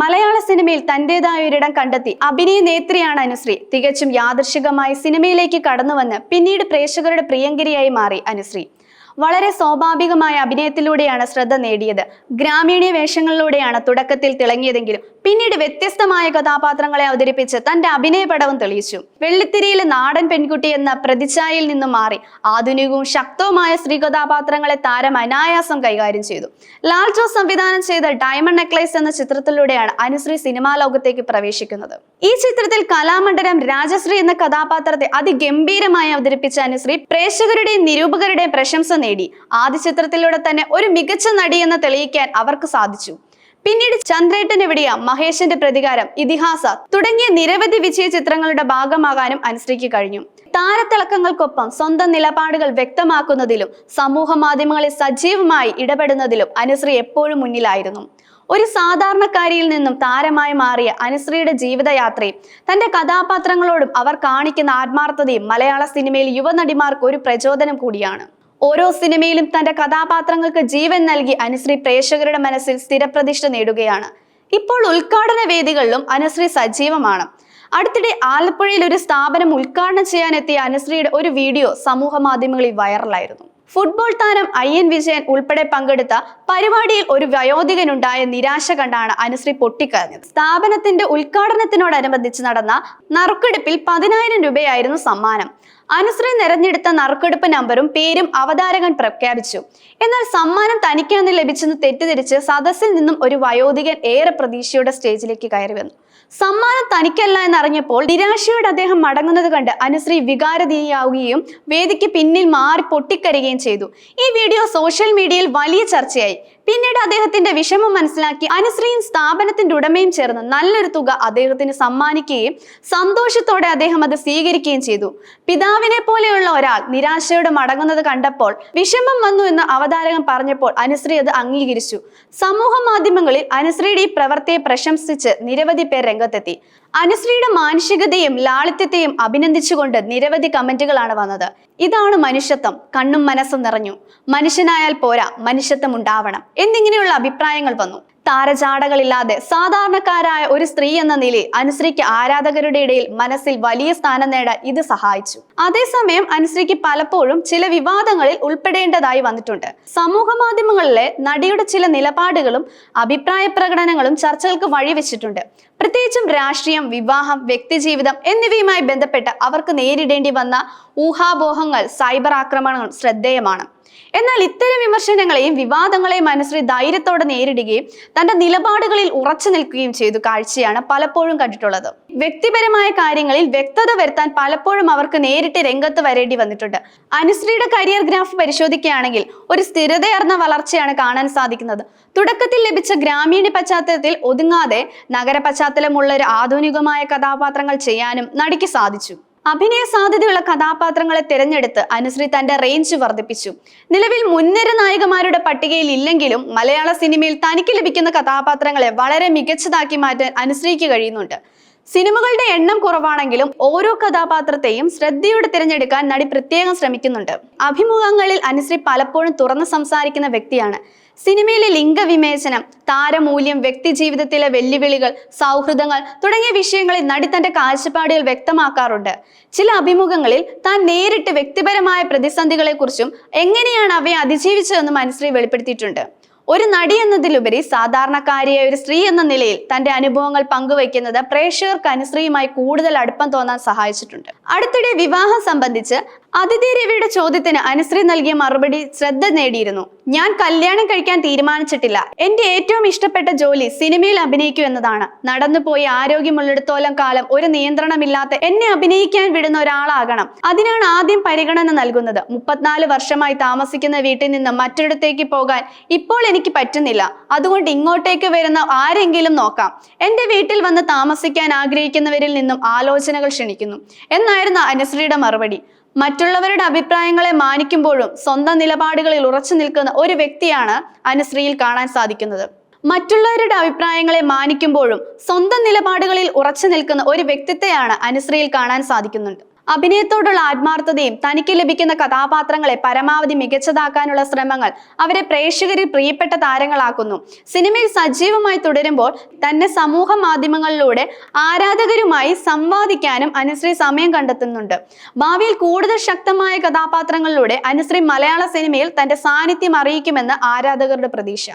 മലയാള സിനിമയിൽ തന്റേതായ ഒരിടം കണ്ടെത്തി അഭിനയ നേത്രിയാണ് അനുശ്രീ. തികച്ചും യാദൃശികമായി സിനിമയിലേക്ക് കടന്നുവന്ന് പിന്നീട് പ്രേക്ഷകരുടെ പ്രിയങ്കരിയായി മാറി അനുശ്രീ. വളരെ സ്വാഭാവികമായ അഭിനയത്തിലൂടെയാണ് ശ്രദ്ധ നേടിയത്. ഗ്രാമീണ വേഷങ്ങളിലൂടെയാണ് തുടക്കത്തിൽ തിളങ്ങിയതെങ്കിലും പിന്നീട് വ്യത്യസ്തമായ കഥാപാത്രങ്ങളെ അവതരിപ്പിച്ച് തന്റെ അഭിനയ പടവും തെളിയിച്ചു. വെള്ളിത്തിരിയിലെ നാടൻ പെൺകുട്ടി എന്ന പ്രതിച്ഛായയിൽ നിന്നും മാറി ആധുനികവും ശക്തവുമായ സ്ത്രീ കഥാപാത്രങ്ങളെ താരം അനായാസം കൈകാര്യം ചെയ്തു. ലാൽ ജോസ് സംവിധാനം ചെയ്ത ഡയമണ്ട് നെക്ലേസ് എന്ന ചിത്രത്തിലൂടെയാണ് അനുശ്രീ സിനിമാ ലോകത്തേക്ക് പ്രവേശിക്കുന്നത്. ഈ ചിത്രത്തിൽ കലാമണ്ഡലം രാജശ്രീ എന്ന കഥാപാത്രത്തെ അതിഗംഭീരമായി അവതരിപ്പിച്ച അനുശ്രീ പ്രേക്ഷകരുടെയും നിരൂപകരുടെയും പ്രശംസ നേടി. ആദ്യ ചിത്രത്തിലൂടെ തന്നെ ഒരു മികച്ച നടിയെന്ന് തെളിയിക്കാൻ അവർക്ക് സാധിച്ചു. പിന്നീട് ചന്ദ്രേട്ടൻ എവിടെയാ? മഹേഷിന്റെ പ്രതികാരം ഇതിഹാസ തുടങ്ങിയ നിരവധി വിജയ ചിത്രങ്ങളുടെ ഭാഗമാകാനും അനുശ്രീക്ക് കഴിഞ്ഞു. താരത്തിളക്കങ്ങൾക്കൊപ്പം സ്വന്തം നിലപാടുകൾ വ്യക്തമാക്കുന്നതിലും സമൂഹ മാധ്യമങ്ങളിൽ സജീവമായി ഇടപെടുന്നതിലും അനുശ്രീ എപ്പോഴും മുന്നിലായിരുന്നു. ഒരു സാധാരണക്കാരിയിൽ നിന്നും താരമായി മാറിയ അനുശ്രീയുടെ ജീവിതയാത്രയും തന്റെ കഥാപാത്രങ്ങളോടും അവർ കാണിക്കുന്ന ആത്മാർത്ഥതയും മലയാള സിനിമയിൽ യുവനടിമാർക്ക് ഒരു പ്രചോദനം കൂടിയാണ്. ഓരോ സിനിമയിലും തന്റെ കഥാപാത്രങ്ങൾക്ക് ജീവൻ നൽകി അനുശ്രീ പ്രേക്ഷകരുടെ മനസ്സിൽ സ്ഥിരപ്രതിഷ്ഠ നേടുകയാണ്. ഇപ്പോൾ ഉദ്ഘാടന വേദികളിലും അനുശ്രീ സജീവമാണ്. അടുത്തിടെ ആലപ്പുഴയിൽ ഒരു സ്ഥാപനം ഉദ്ഘാടനം ചെയ്യാനെത്തിയ അനുശ്രീയുടെ ഒരു വീഡിയോ സമൂഹ മാധ്യമങ്ങളിൽ വൈറലായിരുന്നു. ഫുട്ബോൾ താരം എൻ വിജയൻ ഉൾപ്പെടെ പങ്കെടുത്ത പരിപാടിയിൽ ഒരു വയോധികനുണ്ടായ നിരാശ കണ്ടാണ് അനുശ്രീ പൊട്ടിക്കരഞ്ഞത്. സ്ഥാപനത്തിന്റെ ഉദ്ഘാടനത്തിനോടനുബന്ധിച്ച് നടന്ന നറുക്കെടുപ്പിൽ പതിനായിരം രൂപയായിരുന്നു സമ്മാനം. അനുശ്രീ നിരഞ്ഞെടുത്ത നറുക്കെടുപ്പ് നമ്പറും പേരും അവതാരകൻ പ്രഖ്യാപിച്ചു. എന്നാൽ സമ്മാനം തനിക്കാണ് ലഭിച്ചെന്ന് തെറ്റിദ്ധരിച്ച് സദസ്സിൽ നിന്നും ഒരു വയോധികൻ ഏറെ പ്രതീക്ഷയോടെ സ്റ്റേജിലേക്ക് കയറി വന്നു. സമ്മാനം തനിക്കല്ല എന്നറിഞ്ഞപ്പോൾ നിരാശയോടെ അദ്ദേഹം മടങ്ങുന്നത് കണ്ട് അനുശ്രീ വികാരതീയാവുകയും വേദിക്ക് പിന്നിൽ മാറി പൊട്ടിക്കരുകയും ചെയ്തു. ഈ വീഡിയോ സോഷ്യൽ മീഡിയയിൽ വലിയ ചർച്ചയായി. പിന്നീട് അദ്ദേഹത്തിന്റെ വിഷമം മനസ്സിലാക്കി അനുശ്രീയും സ്ഥാപനത്തിന്റെ ഉടമയും ചേർന്ന് നല്ലൊരു തുക അദ്ദേഹത്തിന് സമ്മാനിക്കുകയും സന്തോഷത്തോടെ അദ്ദേഹം അത് സ്വീകരിക്കുകയും ചെയ്തു. പിതാവിനെ പോലെയുള്ള ഒരാൾ നിരാശയോടെ മടങ്ങുന്നത് കണ്ടപ്പോൾ വിഷമം വന്നു എന്ന് അവതാരകൻ പറഞ്ഞപ്പോൾ അനുശ്രീ അത് അംഗീകരിച്ചു. സമൂഹ മാധ്യമങ്ങളിൽ അനുശ്രീയുടെ ഈ പ്രവൃത്തിയെ പ്രശംസിച്ച് നിരവധി പേർ രംഗത്തെത്തി. അനുശ്രീയുടെ മാനുഷികതയും ലാളിത്യത്തെയും അഭിനന്ദിച്ചുകൊണ്ട് നിരവധി കമന്റുകളാണ് വന്നത്. ഇതാണ് മനുഷ്യത്വം. കണ്ണും മനസ്സും നിറഞ്ഞു. മനുഷ്യനായാൽ പോരാ. മനുഷ്യത്വം ഉണ്ടാവണം. എന്നിങ്ങനെയുള്ള അഭിപ്രായങ്ങൾ വന്നു. താരചാടകളില്ലാതെ സാധാരണക്കാരായ ഒരു സ്ത്രീ എന്ന നിലയിൽ അനുശ്രീക്ക് ആരാധകരുടെ ഇടയിൽ മനസ്സിൽ വലിയ സ്ഥാനം നേടാൻ ഇത് സഹായിച്ചു. അതേസമയം അനുശ്രീക്ക് പലപ്പോഴും ചില വിവാദങ്ങളിൽ ഉൾപ്പെടേണ്ടതായി വന്നിട്ടുണ്ട്. സമൂഹ മാധ്യമങ്ങളിലെ നടിയുടെ ചില നിലപാടുകളും അഭിപ്രായ പ്രകടനങ്ങളും ചർച്ചകൾക്ക് വഴിവെച്ചിട്ടുണ്ട്. പ്രത്യേകിച്ചും രാഷ്ട്രീയം വിവാഹം വ്യക്തിജീവിതം എന്നിവയുമായി ബന്ധപ്പെട്ട് അവർക്ക് നേരിടേണ്ടി വന്ന ഊഹാപോഹങ്ങൾ സൈബർ ആക്രമണങ്ങൾ ശ്രദ്ധേയമാണ്. എന്നാൽ ഇത്തരം വിമർശനങ്ങളെയും വിവാദങ്ങളെയും അനുശ്രീ ധൈര്യത്തോടെ നേരിടുകയും തന്റെ നിലപാടുകളിൽ ഉറച്ചു നിൽക്കുകയും ചെയ്തു കാഴ്ചയാണ് പലപ്പോഴും കണ്ടിട്ടുള്ളത്. വ്യക്തിപരമായ കാര്യങ്ങളിൽ വ്യക്തത വരുത്താൻ പലപ്പോഴും അവർക്ക് നേരിട്ട് രംഗത്ത് വരേണ്ടി വന്നിട്ടുണ്ട്. അനുശ്രീയുടെ കരിയർ ഗ്രാഫ് പരിശോധിക്കുകയാണെങ്കിൽ ഒരു സ്ഥിരതയർന്ന വളർച്ചയാണ് കാണാൻ സാധിക്കുന്നത്. തുടക്കത്തിൽ ലഭിച്ച ഗ്രാമീണ പശ്ചാത്തലത്തിൽ ഒതുങ്ങാതെ നഗര പശ്ചാത്തലമുള്ള ഒരു ആധുനികമായ കഥാപാത്രങ്ങൾ ചെയ്യാനും നടിക്ക് സാധിച്ചു. അഭിനയ സാധ്യതയുള്ള കഥാപാത്രങ്ങളെ തിരഞ്ഞെടുത്ത് അനുശ്രീ തന്റെ റേഞ്ച് വർദ്ധിപ്പിച്ചു. നിലവിൽ മുൻനിര നായികമാരുടെ പട്ടികയിൽ ഇല്ലെങ്കിലും മലയാള സിനിമയിൽ തനിക്ക് ലഭിക്കുന്ന കഥാപാത്രങ്ങളെ വളരെ മികച്ചതാക്കി മാറ്റാൻ അനുശ്രീക്ക് കഴിയുന്നുണ്ട്. സിനിമകളുടെ എണ്ണം കുറവാണെങ്കിലും ഓരോ കഥാപാത്രത്തെയും ശ്രദ്ധയോടെ തിരഞ്ഞെടുക്കാൻ നടി പ്രത്യേകം ശ്രമിക്കുന്നുണ്ട്. അഭിമുഖങ്ങളിൽ അനുശ്രീ പലപ്പോഴും തുറന്നു സംസാരിക്കുന്ന വ്യക്തിയാണ്. സിനിമയിലെ ലിംഗവിമേചനം താരമൂല്യം വ്യക്തി ജീവിതത്തിലെ വെല്ലുവിളികൾ സൗഹൃദങ്ങൾ തുടങ്ങിയ വിഷയങ്ങളിൽ നടി തന്റെ കാഴ്ചപ്പാടുകൾ വ്യക്തമാക്കാറുണ്ട്. ചില അഭിമുഖങ്ങളിൽ താൻ നേരിട്ട് വ്യക്തിപരമായ പ്രതിസന്ധികളെക്കുറിച്ചും എങ്ങനെയാണ് അവയെ അതിജീവിച്ചതെന്നും അനുശ്രീ വെളിപ്പെടുത്തിയിട്ടുണ്ട്. ഒരു നടി എന്നതിലുപരി സാധാരണക്കാരിയായ ഒരു സ്ത്രീ എന്ന നിലയിൽ തന്റെ അനുഭവങ്ങൾ പങ്കുവയ്ക്കുന്നത് പ്രേക്ഷകർക്ക് അനുശ്രീയുമായി കൂടുതൽ അടുപ്പം തോന്നാൻ സഹായിച്ചിട്ടുണ്ട്. അടുത്തിടെ വിവാഹം സംബന്ധിച്ച് അതിഥി രവിയുടെ ചോദ്യത്തിന് അനുശ്രീ നൽകിയ മറുപടി ശ്രദ്ധ നേടിയിരുന്നു. ഞാൻ കല്യാണം കഴിക്കാൻ തീരുമാനിച്ചിട്ടില്ല. എന്റെ ഏറ്റവും ഇഷ്ടപ്പെട്ട ജോലി സിനിമയിൽ അഭിനയിക്കൂ എന്നതാണ്. നടന്നുപോയി ആരോഗ്യമുള്ളിടത്തോളം കാലം ഒരു നിയന്ത്രണമില്ലാത്ത എന്നെ അഭിനയിക്കാൻ വിടുന്ന ഒരാളാകണം. അതിനാണ് ആദ്യം പരിഗണന നൽകുന്നത്. മുപ്പത്തിനാല് വർഷമായി താമസിക്കുന്ന വീട്ടിൽ നിന്ന് മറ്റൊരിടത്തേക്ക് പോകാൻ ഇപ്പോൾ എനിക്ക് പറ്റുന്നില്ല. അതുകൊണ്ട് ഇങ്ങോട്ടേക്ക് വരുന്ന ആരെങ്കിലും നോക്കാം. എന്റെ വീട്ടിൽ വന്ന് താമസിക്കാൻ ആഗ്രഹിക്കുന്നവരിൽ നിന്നും ആലോചനകൾ ക്ഷണിക്കുന്നു. എന്നായിരുന്നു അനുശ്രീയുടെ മറുപടി. മറ്റുള്ളവരുടെ അഭിപ്രായങ്ങളെ മാനിക്കുമ്പോഴും സ്വന്തം നിലപാടുകളിൽ ഉറച്ചു നിൽക്കുന്ന ഒരു വ്യക്തിയാണ് അനുശ്രീയിൽ കാണാൻ സാധിക്കുന്നത്. മറ്റുള്ളവരുടെ അഭിപ്രായങ്ങളെ മാനിക്കുമ്പോഴും സ്വന്തം നിലപാടുകളിൽ ഉറച്ചു നിൽക്കുന്ന ഒരു വ്യക്തിത്വയാണ് അനുശ്രീയിൽ കാണാൻ സാധിക്കുന്നുണ്ട്. അഭിനയത്തോടുള്ള ആത്മാർത്ഥതയും തനിക്ക് ലഭിക്കുന്ന കഥാപാത്രങ്ങളെ പരമാവധി മികച്ചതാക്കാനുള്ള ശ്രമങ്ങൾ അവരെ പ്രേക്ഷകരിൽ പ്രിയപ്പെട്ട താരങ്ങളാക്കുന്നു. സിനിമയിൽ സജീവമായി തുടരുമ്പോൾ തന്നെ സമൂഹ മാധ്യമങ്ങളിലൂടെ ആരാധകരുമായി സംവാദിക്കാനും അനുശ്രീ സമയം കണ്ടെത്തുന്നുണ്ട്. ഭാവിയിൽ കൂടുതൽ ശക്തമായ കഥാപാത്രങ്ങളിലൂടെ അനുശ്രീ മലയാള സിനിമയിൽ തന്റെ സാന്നിധ്യം അറിയിക്കുമെന്ന് ആരാധകരുടെ പ്രതീക്ഷ.